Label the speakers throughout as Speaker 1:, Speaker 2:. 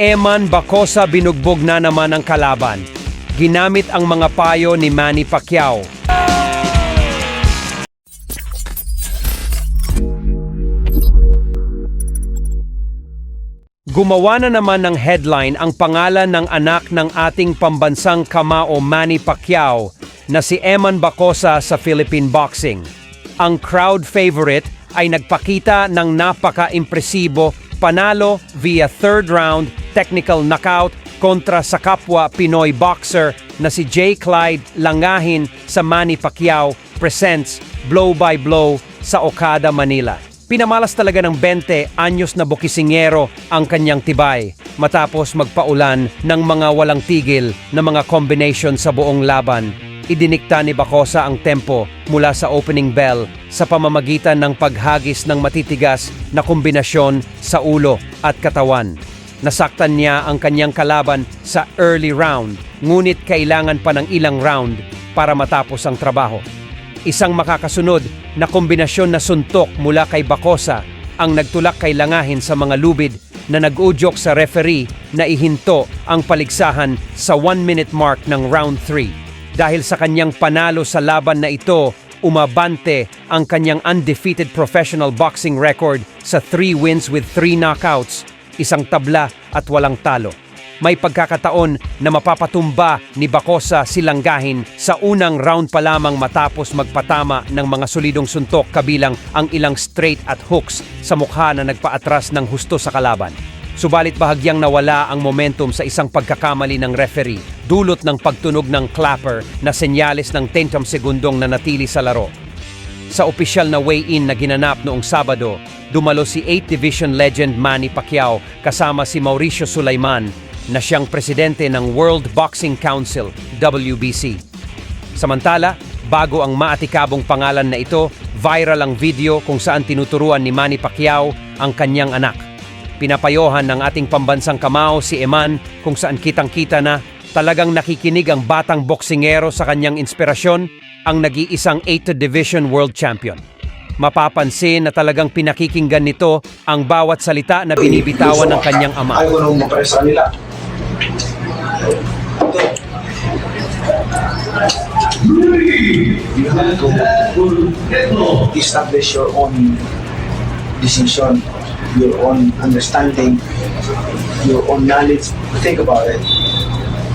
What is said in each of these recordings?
Speaker 1: Eman Bacosa binugbog na naman ang kalaban. Ginamit ang mga payo ni Manny Pacquiao. Gumawa na naman ng headline ang pangalan ng anak ng ating pambansang kamao Manny Pacquiao na si Eman Bacosa sa Philippine Boxing. Ang crowd favorite ay nagpakita ng napaka-impresibo panalo via third round technical knockout kontra sa kapwa Pinoy boxer na si J. Clyde Langahin sa Manny Pacquiao presents Blow by Blow sa Okada, Manila. Pinamalas talaga ng 20 anyos na bukisingero ang kanyang tibay matapos magpaulan ng mga walang tigil na mga combination sa buong laban. Idinikta ni Bacosa ang tempo mula sa opening bell sa pamamagitan ng paghagis ng matitigas na kombinasyon sa ulo at katawan. Nasaktan niya ang kanyang kalaban sa early round, ngunit kailangan pa ng ilang round para matapos ang trabaho. Isang makakasunod na kombinasyon na suntok mula kay Bacosa ang nagtulak kay Langahin sa mga lubid na nag-udyok sa referee na ihinto ang paligsahan sa 1-minute mark ng round 3. Dahil sa kanyang panalo sa laban na ito, umabante ang kanyang undefeated professional boxing record sa 3 wins with 3 knockouts, isang tabla at walang talo may pagkakataon na mapapatumba ni Bacosa si Langgahin sa unang round pa lamang matapos magpatama ng mga solidong suntok kabilang ang ilang straight at hooks sa mukha na nagpaatras ng husto sa kalaban. Subalit bahagyang nawala ang momentum sa isang pagkakamali ng referee, dulot ng pagtunog ng clapper na senyales ng 10 segundong nanatili sa laro. Sa opisyal na weigh-in na ginanap noong Sabado, dumalo si 8 Division legend Manny Pacquiao kasama si Mauricio Sulaiman na siyang presidente ng World Boxing Council, WBC. Samantala, bago ang maatikabong pangalan na ito, viral ang video kung saan tinuturuan ni Manny Pacquiao ang kanyang anak. Pinapayohan ng ating pambansang kamao si Eman kung saan kitang-kita na talagang nakikinig ang batang boksingero sa kanyang inspirasyon, ang nag-iisang 8th Division World Champion. Mapapansin na talagang pinakikinggan nito ang bawat salita na binibitawan ng kanyang ama.
Speaker 2: Ayaw ko nung mapares sa nila. You have to establish your own decision, your own understanding, your own knowledge. Think about it.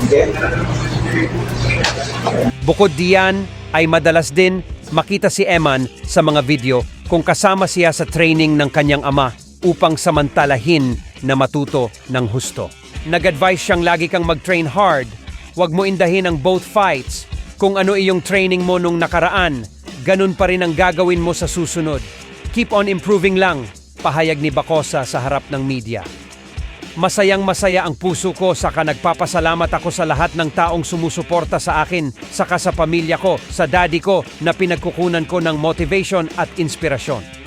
Speaker 2: Okay?
Speaker 1: Bukod diyan, ay madalas din makita si Eman sa mga video kung kasama siya sa training ng kanyang ama upang samantalahin na matuto ng husto. Nag-advise siyang lagi kang mag-train hard, huwag mo indahin ang both fights. Kung ano iyong training mo nung nakaraan, ganun pa rin ang gagawin mo sa susunod. Keep on improving lang, pahayag ni Bacosa sa harap ng media. Masayang masaya ang puso ko saka nagpapasalamat ako sa lahat ng taong sumusuporta sa akin, saka sa pamilya ko, sa daddy ko na pinagkukunan ko ng motivation at inspirasyon.